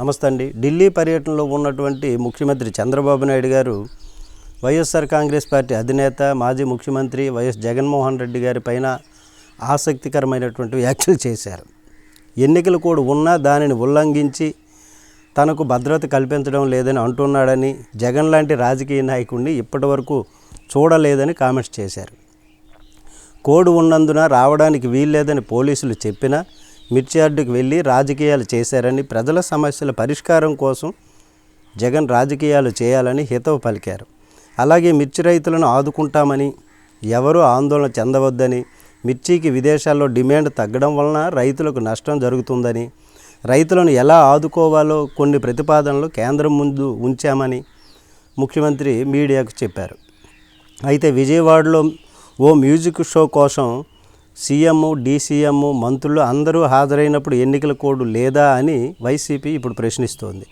నమస్తే అండి. ఢిల్లీ పర్యటనలో ఉన్నటువంటి ముఖ్యమంత్రి చంద్రబాబు నాయుడు గారు వైఎస్ఆర్ కాంగ్రెస్ పార్టీ అధినేత మాజీ ముఖ్యమంత్రి వైఎస్ జగన్మోహన్ రెడ్డి గారి పైన ఆసక్తికరమైనటువంటి వ్యాఖ్యలు చేశారు. ఎన్నికలు కూడా ఉన్నా దానిని ఉల్లంఘించి తనకు భద్రత కల్పించడం లేదని అంటున్నాడని జగన్ లాంటి రాజకీయ నాయకుడిని ఇప్పటివరకు చూడలేదని కామెంట్స్ చేశారు. కోడ్ ఉన్నందున రావడానికి వీల్లేదని పోలీసులు చెప్పినా మిర్చి యార్డుకు వెళ్ళి రాజకీయాలు చేశారని ప్రజల సమస్యల పరిష్కారం కోసం జగన్ రాజకీయాలు చేయాలని హితవు పలికారు. అలాగే మిర్చి రైతులను ఆదుకుంటామని ఎవరూ ఆందోళన చెందవద్దని మిర్చికి విదేశాల్లో డిమాండ్ తగ్గడం వలన రైతులకు నష్టం జరుగుతుందని రైతులను ఎలా ఆదుకోవాలో కొన్ని ప్రతిపాదనలు కేంద్రం ముందు ఉంచామని ముఖ్యమంత్రి మీడియాకు చెప్పారు. అయితే విజయవాడలో ఓ మ్యూజిక్ షో కోసం సీఎం డీసీఎం మంత్రులు అందరూ హాజరైనప్పుడు ఎన్నికల కోడ్ లేదా అని వైసీపీ ఇప్పుడు ప్రశ్నిస్తోంది.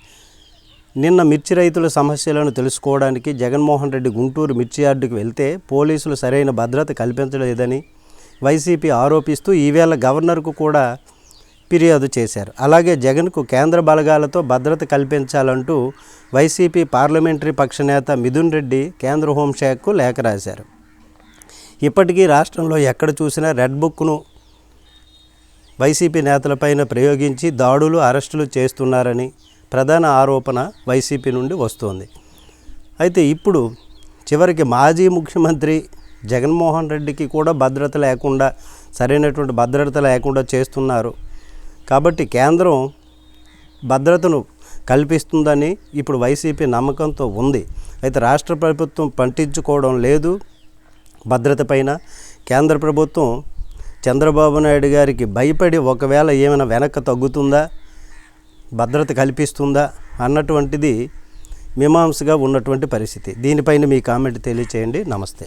నిన్న మిర్చి రైతుల సమస్యలను తెలుసుకోవడానికి జగన్మోహన్ రెడ్డి గుంటూరు మిర్చి యార్డుకు వెళ్తే పోలీసులు సరైన భద్రత కల్పించలేదని వైసీపీ ఆరోపిస్తూ ఈవేళ గవర్నర్కు కూడా ఫిర్యాదు చేశారు. అలాగే జగన్కు కేంద్ర బలగాలతో భద్రత కల్పించాలంటూ వైసీపీ పార్లమెంటరీ పక్ష నేత మిథున్ రెడ్డి కేంద్ర హోంశాఖకు లేఖ రాశారు. ఇప్పటికీ రాష్ట్రంలో ఎక్కడ చూసినా రెడ్ బుక్ను వైసీపీ నేతలపైన ప్రయోగించి దాడులు అరెస్టులు చేస్తున్నారని ప్రధాన ఆరోపణ వైసీపీ నుండి వస్తోంది. అయితే ఇప్పుడు చివరికి మాజీ ముఖ్యమంత్రి జగన్మోహన్ రెడ్డికి కూడా భద్రత లేకుండా సరైనటువంటి భద్రత లేకుండా చేస్తున్నారు. కాబట్టి కేంద్రం భద్రతను కల్పిస్తుందని ఇప్పుడు వైసీపీ నమ్మకంతో ఉంది. అయితే రాష్ట్ర ప్రభుత్వం పట్టించుకోవడం లేదు. భద్రత పైన కేంద్ర ప్రభుత్వం చంద్రబాబు నాయుడు గారికి భయపడి ఒకవేళ ఏమైనా వెనక్కి తగ్గుతుందా? భద్రత కల్పిస్తుందా? అన్నటువంటిది మీమాంసగా ఉన్నటువంటి పరిస్థితి. దీనిపైన మీ కామెంట్ తెలియచేయండి. నమస్తే.